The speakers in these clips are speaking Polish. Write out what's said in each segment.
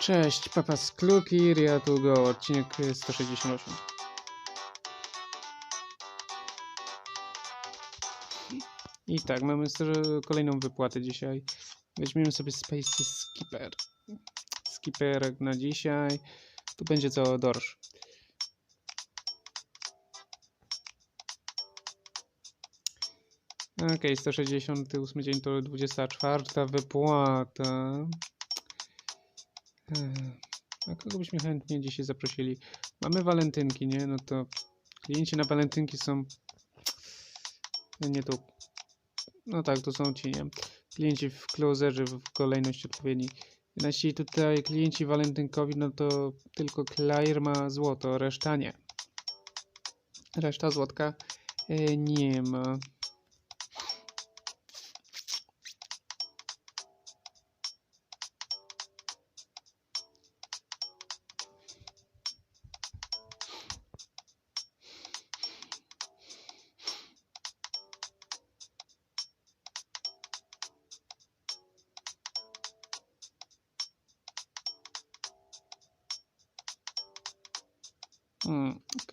Cześć, Papa z Kluki, ja tu go, odcinek 168. I tak, mamy kolejną wypłatę dzisiaj. Weźmiemy sobie Space Skipper. Skipper na dzisiaj. Tu będzie co dorsz. Okej, 168 dzień to 24 wypłata. Eee, A kogo byśmy chętnie dzisiaj zaprosili? Mamy walentynki, nie? No to klienci na walentynki są... No Nie tu. No tak, to są ci, nie? Klienci w closerze w kolejności odpowiedniej. Nasi tutaj klienci walentynkowi, no to tylko Claire ma złoto, reszta nie. Reszta złotka e, nie ma.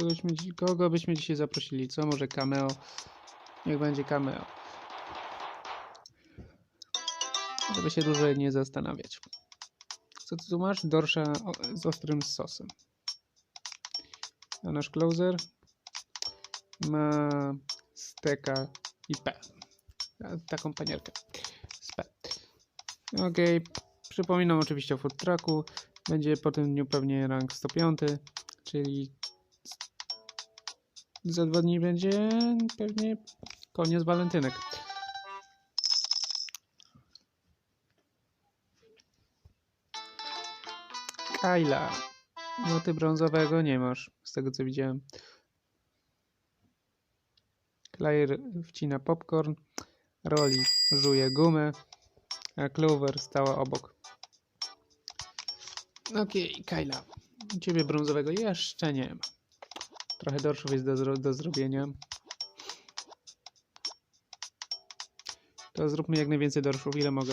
Dzi- kogo byśmy dzisiaj zaprosili? Co może cameo? Niech będzie cameo. Żeby się dłużej nie zastanawiać. Co ty tu masz? Dorsza z ostrym sosem. A nasz closer ma steka i P. Taką panierkę. Z P. Okej. Przypominam oczywiście o food trucku. Będzie po tym dniu pewnie rank 105 czyli za dwa dni będzie pewnie koniec walentynek. Kyla. No ty brązowego nie masz, z tego co widziałem. Claire wcina popcorn, Rolly żuje gumę, a Clover stała obok. Okej, Kyla. U Ciebie brązowego jeszcze nie ma. Trochę dorszów jest do, do zrobienia. To zróbmy jak najwięcej dorszów, ile mogę.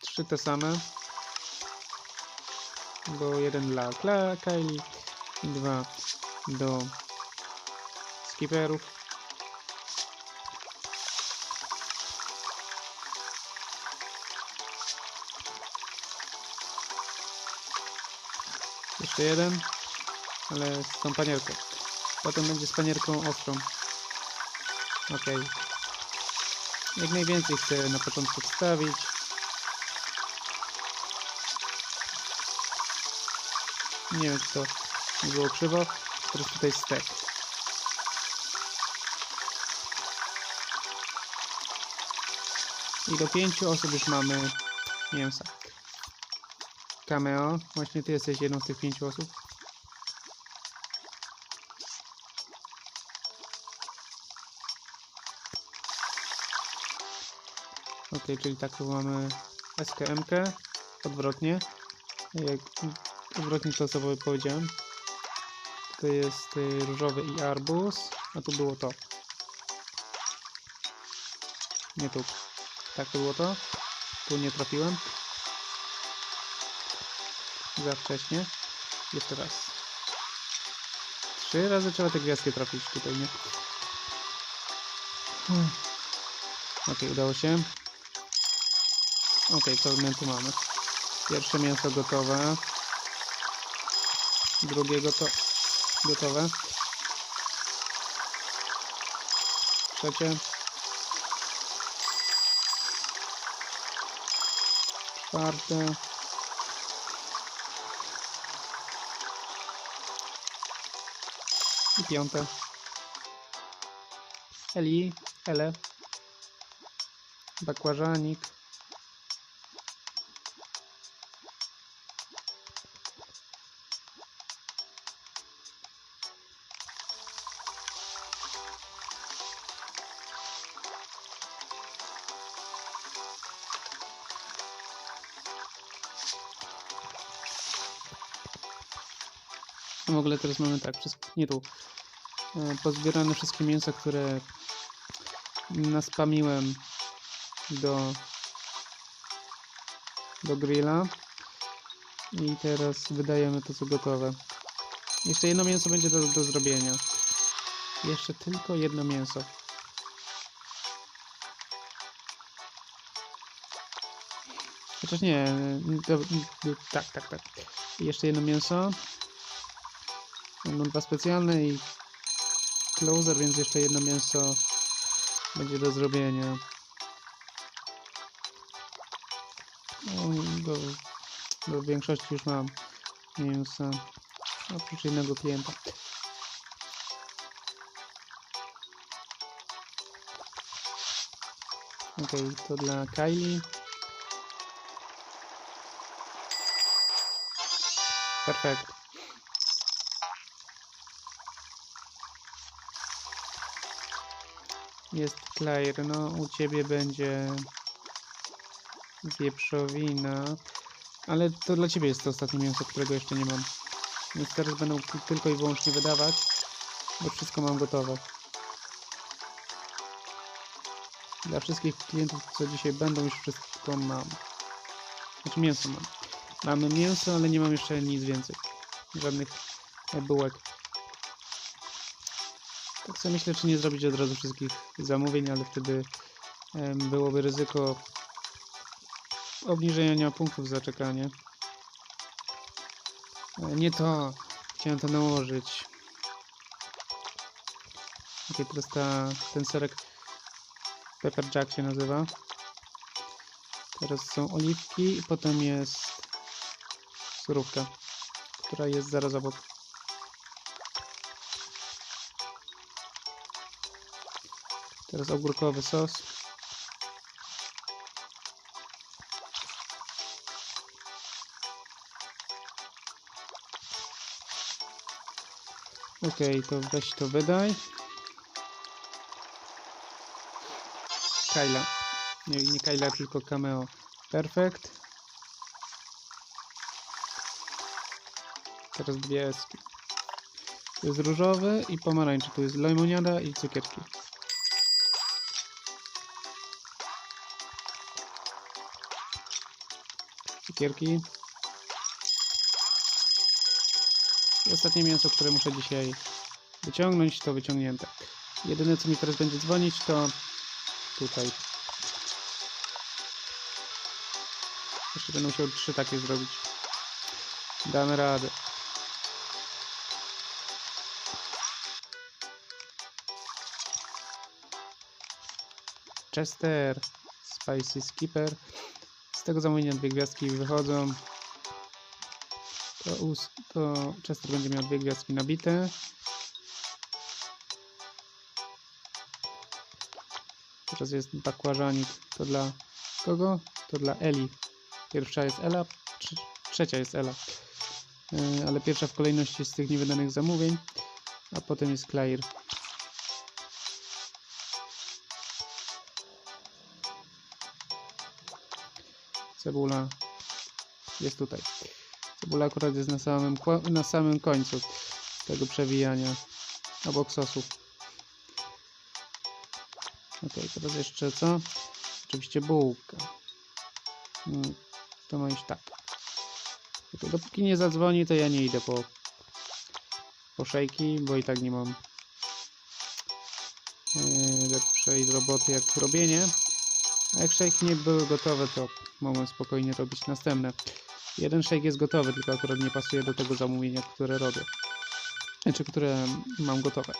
Trzy te same. Bo jeden dla Kylie dwa do skipperów. Jeszcze jeden, ale z tą panierką. Potem będzie z panierką ostrą. Ok. Jak najwięcej chcę na początku wstawić. Nie wiem, czy to nie było krzywo. Teraz tutaj stek. I do pięciu osób już mamy mięsa. Cameo, właśnie ty jesteś jedną z tych pięciu osób. Ok, czyli tak tu mamy SKMK, odwrotnie. Jak odwrotnie to co powiedziałem. To jest y, różowy i arbuz, a tu było to. Nie tu. Tak to było to. Tu nie trafiłem. Za wcześnie. Jeszcze raz. Trzy razy trzeba te gwiazdki trafić tutaj, nie? Hmm. Ok, udało się. Ok, my tu mamy? Pierwsze mięso gotowe. Drugie goto gotowe. Trzecie. Czwarte. I piąte. Eli, Ele. Bakłażanik. Ogóle teraz mamy tak, wszystko, nie tu. Pozbierane wszystkie mięsa, które naspamiłem do do grilla. I teraz wydajemy to co gotowe. Jeszcze jedno mięso będzie do, do zrobienia. Jeszcze tylko jedno mięso. Chociaż nie, tak, tak, tak. Jeszcze jedno mięso. Będą dwa specjalne i closer, więc jeszcze jedno mięso będzie do zrobienia. No, do, do większości już mam mięsa. Oprócz jednego klienta. Ok, to dla Kylie. Perfekt. Jest Claire, no u ciebie będzie wieprzowina, ale to dla ciebie jest to ostatnie mięso, którego jeszcze nie mam. Więc teraz będę t- tylko i wyłącznie wydawać, bo wszystko mam gotowe. Dla wszystkich klientów, co dzisiaj będą, już wszystko mam. Znaczy mięso mam. Mamy mięso, ale nie mam jeszcze nic więcej. Żadnych e, bułek. Sobie myślę, czy nie zrobić od razu wszystkich zamówień, ale wtedy byłoby ryzyko obniżenia punktów za czekanie. E, Nie to. Chciałem to nałożyć. Ok, teraz ta, ten serek Pepper Jack się nazywa. Teraz są oliwki i potem jest surówka, która jest zaraz obok. Teraz ogórkowy sos. Ok, to weź to wydaj. Kyla. Nie, nie Kyla, tylko cameo. Perfekt. Teraz dwie eski. Tu jest różowy i pomarańczy. Tu jest lemoniada i cukierki. Cukierki. I ostatnie mięso, które muszę dzisiaj wyciągnąć, to wyciągnięte. Jedyne co mi teraz będzie dzwonić to tutaj. Jeszcze będę musiał trzy takie zrobić. Damy radę. Chester, Spicy Skipper. Tego zamówienia dwie gwiazdki wychodzą. To, to będzie miał dwie gwiazdki nabite. Teraz jest bakłażanik. To dla kogo? To dla Eli. Pierwsza jest Ela, trze- trzecia jest Ela. Yy, ale pierwsza w kolejności z tych niewydanych zamówień, a potem jest Claire. Cebula jest tutaj. Cebula akurat jest na samym, na samym końcu tego przewijania obok sosu. Ok, teraz jeszcze co? Oczywiście bułka. Mm, To ma iść tak. Ok, Dopóki nie zadzwoni, to ja nie idę po, po szejki, bo i tak nie mam yy, lepszej roboty jak robienie. Jak szejki nie były gotowe, to mogłem spokojnie robić następne. Jeden shake jest gotowy, tylko akurat nie pasuje do tego zamówienia, które robię. Znaczy, które mam gotowe.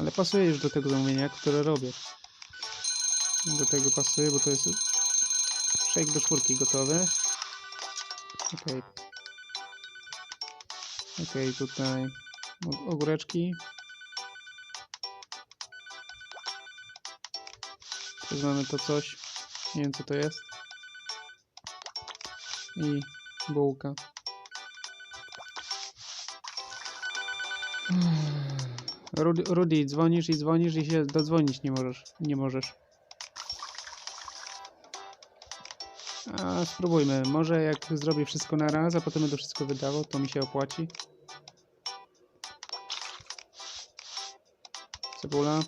Ale pasuje już do tego zamówienia, które robię. Do tego pasuje, bo to jest shake do czwórki gotowy. Ok. Ok, tutaj og- ogóreczki. Teraz mamy to coś. Nie wiem co to jest. I bułka. Rudy, Rudy, dzwonisz i dzwonisz i się dodzwonić nie możesz. Nie możesz. A spróbujmy. Może jak zrobię wszystko na raz, a potem będę wszystko wydawał, to mi się opłaci. Cebula.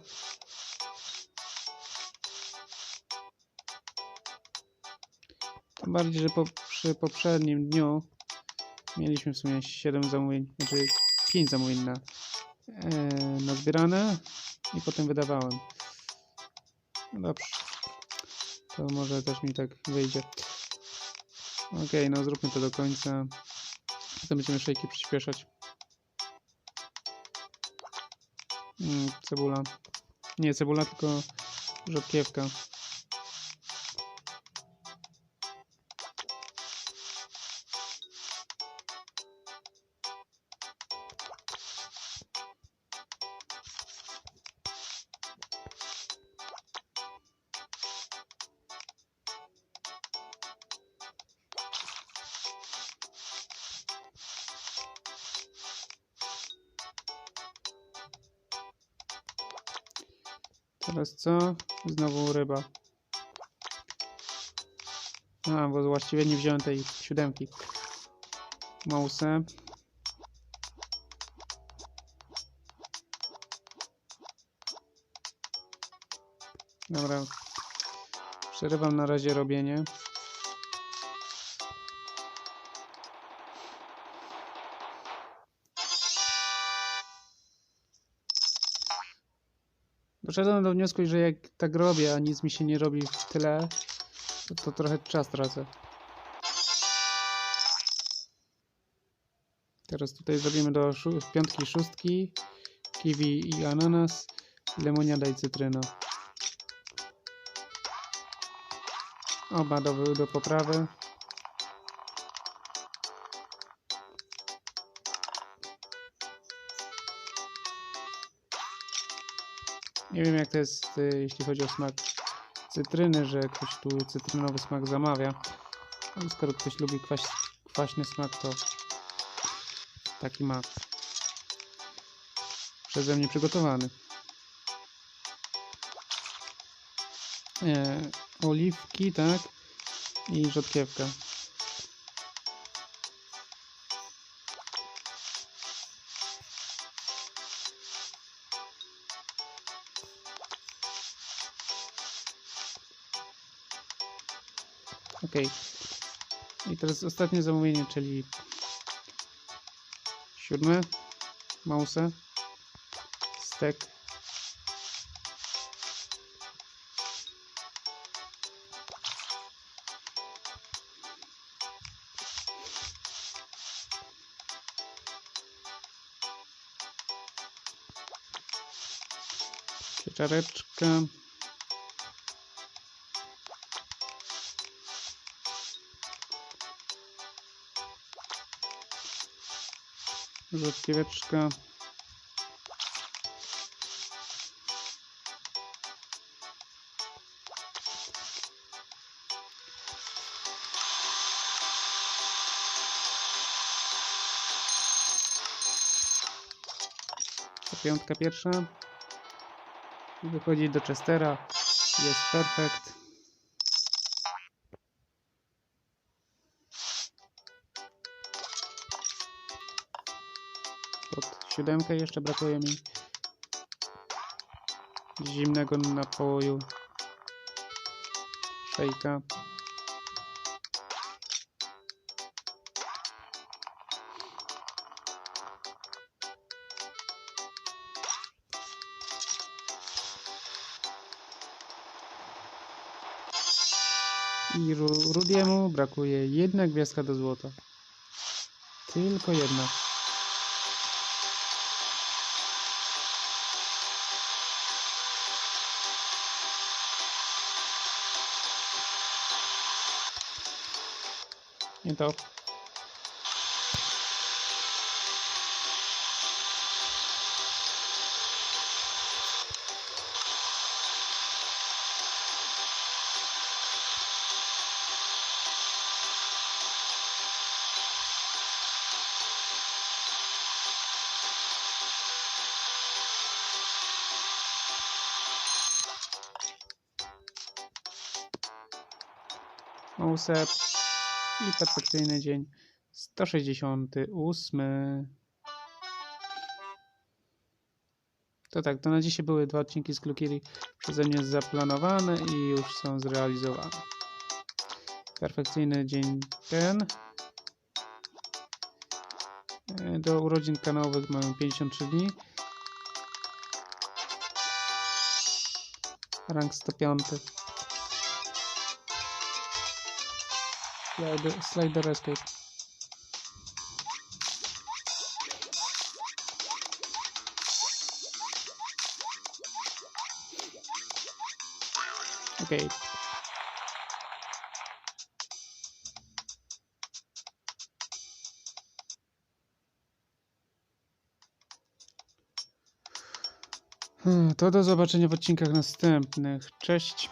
Tym bardziej, że po, przy poprzednim dniu mieliśmy w sumie 7 zamówień, znaczy 5 zamówień na, e, na zbierane i potem wydawałem. No dobrze. To może też mi tak wyjdzie. Okej, no zróbmy to do końca. Potem będziemy szejki przyspieszać. Mm, cebula. Nie cebula, tylko rzodkiewka. Teraz co? Znowu ryba. A, bo właściwie nie wziąłem tej siódemki. Mausę. Dobra. Przerywam na razie robienie. Doszedłem do wniosku, że jak tak robię, a nic mi się nie robi w tyle, to, to trochę czas tracę. Teraz tutaj zrobimy do piątki, szóstki, kiwi i ananas, lemoniada i cytryna. Oba do, do poprawy. Nie wiem jak to jest, y, jeśli chodzi o smak cytryny, że ktoś tu cytrynowy smak zamawia. Ale skoro ktoś lubi kwaś, kwaśny smak, to taki ma przeze mnie przygotowany. E, oliwki, tak? I rzodkiewka. Ok. I teraz ostatnie zamówienie, czyli siódme, mausa, stek. Pieczareczka. Rzodkieweczka. To piątka pierwsza. Wychodzi do Chestera. Jest perfekt. Siódemkę jeszcze brakuje mi zimnego napoju. Szejka. I Ru- Rudiemu brakuje jedna gwiazdka do złota. Tylko jedna Nie to. Mouset i perfekcyjny dzień 168. To tak, to na dzisiaj były dwa odcinki z Klukiri przeze mnie zaplanowane i już są zrealizowane. Perfekcyjny dzień ten. E, Do urodzin kanałowych mamy 53 dni. Rank 105. Slider, slider escape. Okej. Hmm, To do zobaczenia w odcinkach następnych. Cześć.